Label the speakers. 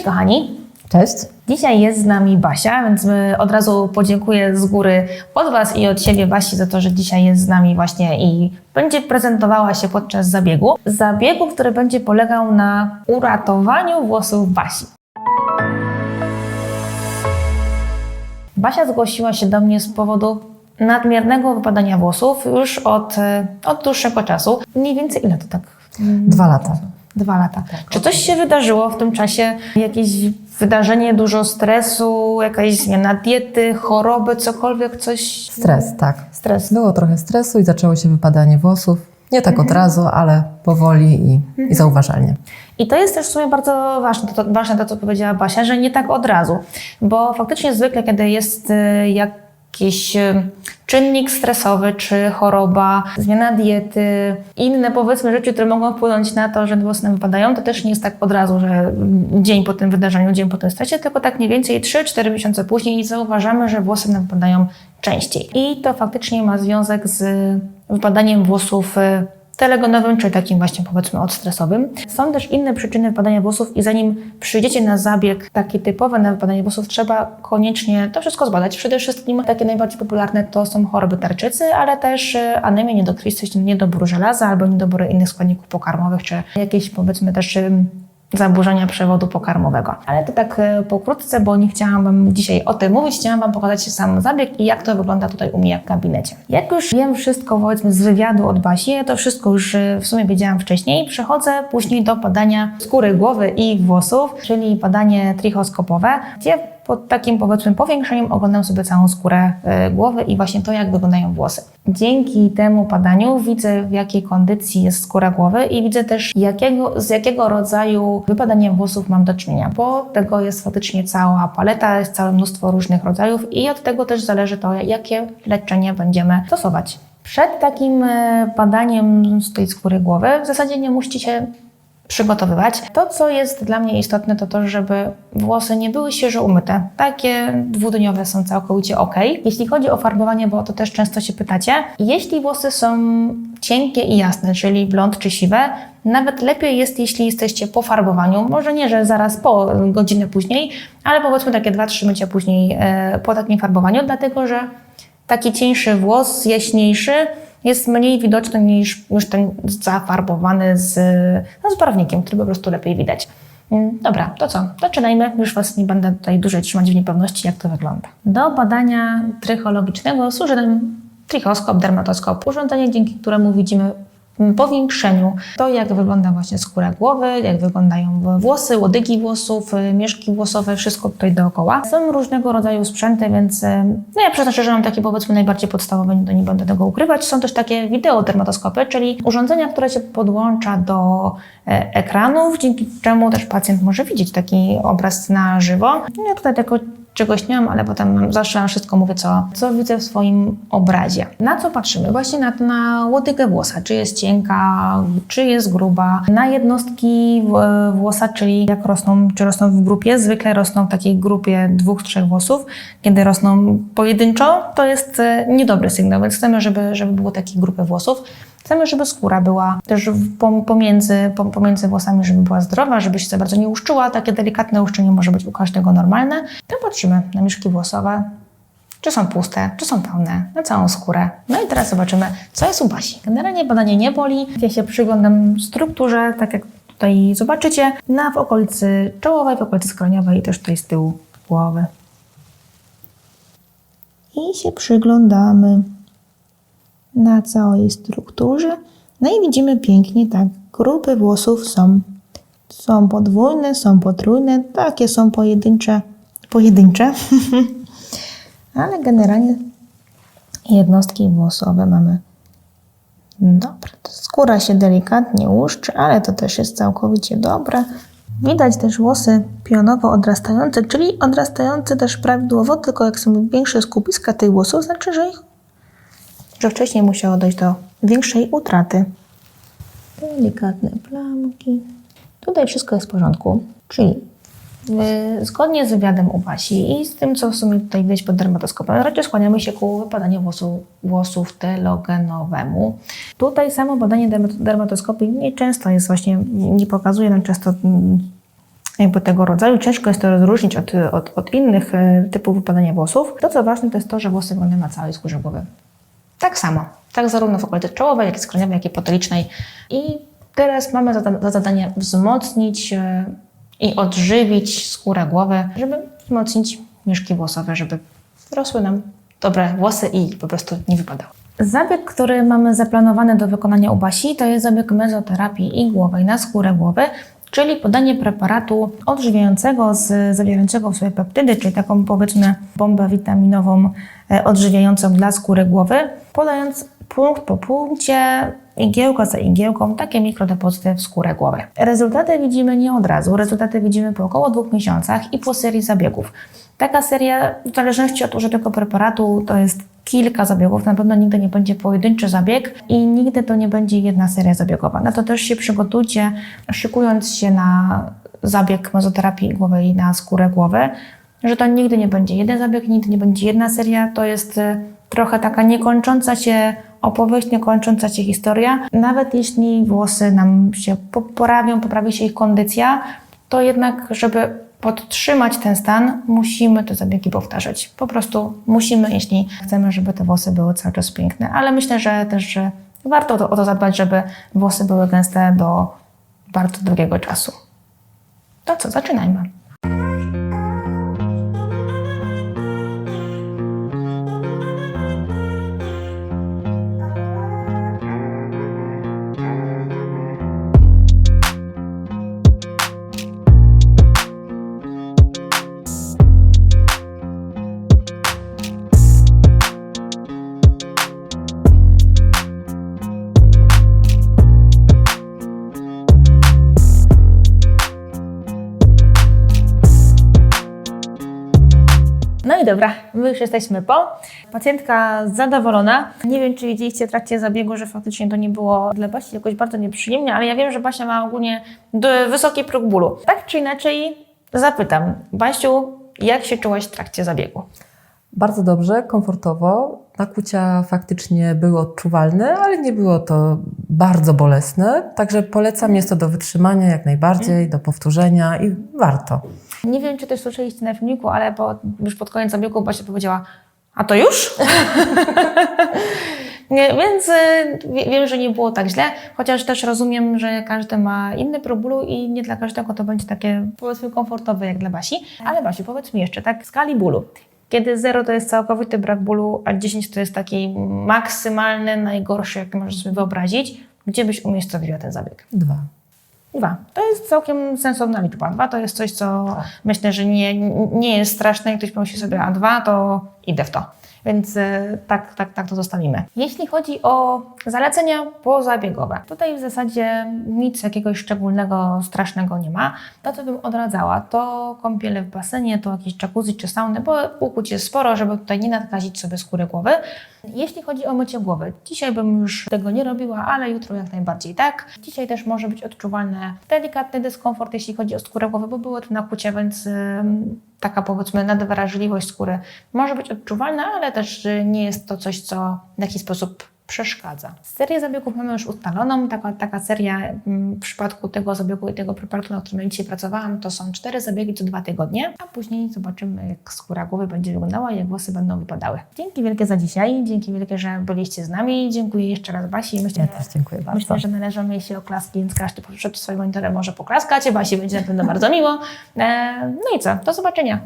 Speaker 1: Cześć kochani!
Speaker 2: Cześć.
Speaker 1: Dzisiaj jest z nami Basia, więc od razu podziękuję z góry od Was i od siebie Basi za to, że dzisiaj jest z nami właśnie i będzie prezentowała się podczas zabiegu. Zabiegu, który będzie polegał na uratowaniu włosów Basi. Basia zgłosiła się do mnie z powodu nadmiernego wypadania włosów już od, e, od dłuższego czasu. Mniej więcej ile to tak?
Speaker 2: Dwa lata.
Speaker 1: Dwa lata. Czy coś się wydarzyło w tym czasie? Jakieś wydarzenie, dużo stresu, jakaś zmiana diety, choroby, cokolwiek, coś?
Speaker 2: Stres, tak.
Speaker 1: Stres.
Speaker 2: Było trochę stresu i zaczęło się wypadanie włosów. Nie tak
Speaker 1: Mhm.
Speaker 2: od razu, ale powoli i, i zauważalnie.
Speaker 1: I to jest też w sumie bardzo ważne to, ważne to, co powiedziała Basia, że nie tak od razu. Bo faktycznie zwykle, kiedy jest y, jakiś y, czynnik stresowy, czy choroba, zmiana diety, inne powiedzmy rzeczy, które mogą wpłynąć na to, że włosy nam wypadają, to też nie jest tak od razu, że dzień po tym wydarzeniu, dzień po tym stresie, tylko tak mniej więcej 3-4 miesiące później zauważamy, że włosy nam wypadają częściej. I to faktycznie ma związek z wypadaniem włosów y, telegonowym, czy takim właśnie powiedzmy odstresowym. Są też inne przyczyny wypadania włosów i zanim przyjdziecie na zabieg taki typowy na wypadanie włosów, trzeba koniecznie to wszystko zbadać. Przede wszystkim takie najbardziej popularne to są choroby tarczycy, ale też e, anemia, niedokrwistość, niedobór żelaza albo niedobory innych składników pokarmowych, czy jakieś powiedzmy też zaburzenia przewodu pokarmowego. Ale to tak e, pokrótce, bo nie chciałam Wam dzisiaj o tym mówić, chciałam Wam pokazać sam zabieg i jak to wygląda tutaj u mnie w gabinecie. Jak już wiem wszystko powiedzmy z wywiadu od Basi, to wszystko już e, w sumie wiedziałam wcześniej, przechodzę później do badania skóry głowy i włosów, czyli badanie trichoskopowe, gdzie pod takim powiedzmy powiększeniem oglądam sobie całą skórę e, głowy i właśnie to, jak wyglądają włosy. Dzięki temu badaniu widzę, w jakiej kondycji jest skóra głowy i widzę też, jakiego, z jakiego rodzaju wypadaniem włosów mam do czynienia, bo tego jest faktycznie cała paleta, jest całe mnóstwo różnych rodzajów i od tego też zależy to, jakie leczenie będziemy stosować. Przed takim e, badaniem z tej skóry głowy w zasadzie nie musicie przygotowywać. To, co jest dla mnie istotne, to to, żeby włosy nie były świeżo umyte. Takie dwudniowe są całkowicie ok. Jeśli chodzi o farbowanie, bo o to też często się pytacie, jeśli włosy są cienkie i jasne, czyli blond czy siwe, nawet lepiej jest, jeśli jesteście po farbowaniu. Może nie, że zaraz po, godzinę później, ale powiedzmy takie 2-3 mycia później e, po takim farbowaniu, dlatego że taki cieńszy włos, jaśniejszy, jest mniej widoczny niż, niż ten zafarbowany z, no, z barwnikiem, który po prostu lepiej widać. Mm, Dobra, to co? Zaczynajmy. Już Was nie będę tutaj dłużej trzymać w niepewności, jak to wygląda. Do badania trychologicznego służy nam trichoskop, dermatoskop, urządzenie, dzięki któremu widzimy powiększeniu to, jak wygląda właśnie skóra głowy, jak wyglądają włosy, łodygi włosów, y, mieszki włosowe, wszystko tutaj dookoła. Są różnego rodzaju sprzęty, więc y, no ja przyznam szczerze, że mam takie powiedzmy najbardziej podstawowe, to nie będę tego ukrywać. Są też takie wideodermatoskopy, czyli urządzenia, które się podłącza do e, ekranów, dzięki czemu też pacjent może widzieć taki obraz na żywo. Ja tutaj tego czegoś nie mam, ale potem mam- zawsze wam wszystko mówię, co, co widzę w swoim obrazie. Na co patrzymy? Właśnie na, na łodygę włosa, czy jest cienka, czy jest gruba. Na jednostki włosa, czyli jak rosną, czy rosną w grupie. Zwykle rosną w takiej grupie dwóch, trzech włosów. Kiedy rosną pojedynczo, to jest e, niedobry sygnał, więc chcemy, żeby, żeby było takiej grupy włosów. Chcemy, żeby skóra była też pomiędzy, pom- pomiędzy włosami, żeby była zdrowa, żeby się za bardzo nie uszczyła. Takie delikatne uszczenie może być u każdego normalne. To patrzymy na mieszki włosowe, czy są puste, czy są pełne, na całą skórę. No i teraz zobaczymy, co jest u Basi. Generalnie badanie nie boli. Ja się przyglądam strukturze, tak jak tutaj zobaczycie, na w okolicy czołowej, w okolicy skroniowej i też tutaj z tyłu głowy. I się przyglądamy na całej strukturze. No i widzimy pięknie, tak, grupy włosów są. Są podwójne, są potrójne, takie są pojedyncze, pojedyncze. Ale generalnie jednostki włosowe mamy. Dobra, skóra się delikatnie łuszczy, ale to też jest całkowicie dobre. Widać też włosy pionowo odrastające, czyli odrastające też prawidłowo, tylko jak są większe skupiska tych włosów, znaczy, że ich że wcześniej musiało dojść do większej utraty. Delikatne plamki. Tutaj wszystko jest w porządku, czyli y, zgodnie z wywiadem u Basi i z tym, co w sumie tutaj widać pod dermatoskopem, raczej skłaniamy się ku wypadaniu włosów, włosów telogenowemu. Tutaj samo badanie dermat- dermatoskopii nie często jest właśnie, nie pokazuje nam często mm, jakby tego rodzaju. Ciężko jest to rozróżnić od, od, od innych e, typów wypadania włosów. To, co ważne, to jest to, że włosy wyglądają na całej skórze głowy. Tak samo. Tak zarówno w okolicy czołowej, jak i skroniowej, jak i potolicznej. I teraz mamy za, za zadanie wzmocnić e, i odżywić skórę głowy, żeby wzmocnić mieszki włosowe, żeby rosły nam dobre włosy i po prostu nie wypadały. Zabieg, który mamy zaplanowany do wykonania u Basi, to jest zabieg mezoterapii igłowej na skórę głowy, czyli podanie preparatu odżywiającego z, zawierającego w sobie peptydy, czyli taką powiedzmy bombę witaminową e, odżywiającą dla skóry głowy, podając punkt po punkcie, igiełka za igiełką, takie mikrodepozyty w skórę głowy. Rezultaty widzimy nie od razu, rezultaty widzimy po około dwóch miesiącach i po serii zabiegów. Taka seria, w zależności od użytego preparatu, to jest kilka zabiegów. Na pewno nigdy nie będzie pojedynczy zabieg i nigdy to nie będzie jedna seria zabiegowa. Na to też się przygotujcie, szykując się na zabieg mezoterapii głowej na skórę głowy, że to nigdy nie będzie jeden zabieg, nigdy nie będzie jedna seria. To jest e, trochę taka niekończąca się opowieść, niekończąca się historia. Nawet jeśli włosy nam się poprawią, poprawi się ich kondycja, to jednak, żeby podtrzymać ten stan, musimy te zabiegi powtarzać. Po prostu musimy, jeśli chcemy, żeby te włosy były cały czas piękne. Ale myślę, że też że warto to, o to zadbać, żeby włosy były gęste do bardzo długiego czasu. To co, zaczynajmy. Dobra, my już jesteśmy po. Pacjentka zadowolona. Nie wiem, czy widzieliście w trakcie zabiegu, że faktycznie to nie było dla Basi jakoś bardzo nieprzyjemnie, ale ja wiem, że Basia ma ogólnie wysoki próg bólu. Tak czy inaczej zapytam, Basiu, jak się czułaś w trakcie zabiegu?
Speaker 2: Bardzo dobrze, komfortowo. Nakłucia faktycznie były odczuwalne, ale nie było to bardzo bolesne. Także polecam, jest to do wytrzymania jak najbardziej, do powtórzenia i warto.
Speaker 1: Nie wiem, czy też słyszeliście na filmiku, ale po, już pod koniec zabiegu Basia powiedziała, a to już? nie, więc y, wie- wiem, że nie było tak źle, chociaż też rozumiem, że każdy ma inny próg i nie dla każdego to będzie takie, powiedzmy, komfortowe jak dla Basi. Ale Basiu, powiedz mi jeszcze, tak w skali bólu. Kiedy 0 to jest całkowity brak bólu, a 10 to jest taki maksymalny, najgorszy, jaki możesz sobie wyobrazić, gdzie byś umiejscowiła ten zabieg?
Speaker 2: Dwa.
Speaker 1: Dwa. To jest całkiem sensowna liczba. Dwa to jest coś, co myślę, że nie, nie jest straszne. Jak ktoś pomyśli sobie, a dwa, to idę w to. Więc e, tak, tak, tak to zostawimy. Jeśli chodzi o zalecenia pozabiegowe, tutaj w zasadzie nic jakiegoś szczególnego, strasznego nie ma. To, co bym odradzała, to kąpiele w basenie, to jakieś jacuzzi czy sauny, bo ukłuć jest sporo, żeby tutaj nie nadkazić sobie skóry głowy. Jeśli chodzi o mycie głowy, dzisiaj bym już tego nie robiła, ale jutro jak najbardziej tak. Dzisiaj też może być delikatny dyskomfort, jeśli chodzi o skórę głowy, bo było to nakłucie, więc taka powiedzmy nadwrażliwość skóry może być odczuwalna, ale też y, nie jest to coś, co w jakiś sposób przeszkadza. Serię zabiegów mamy już ustaloną. Taka, taka seria mm, w przypadku tego zabiegu i tego preparatu, na którym dzisiaj pracowałam, to są cztery zabiegi co dwa tygodnie, a później zobaczymy, jak skóra głowy będzie wyglądała i jak włosy będą wypadały. Dzięki wielkie za dzisiaj, dzięki wielkie, że byliście z nami. Dziękuję jeszcze raz Basi. Myślę,
Speaker 2: Ja też dziękuję bardzo.
Speaker 1: Myślę, że należą jej się oklaski, więc każdy przed swoim monitorem może poklaskać. Basi będzie na pewno bardzo miło. E, no i co? Do zobaczenia.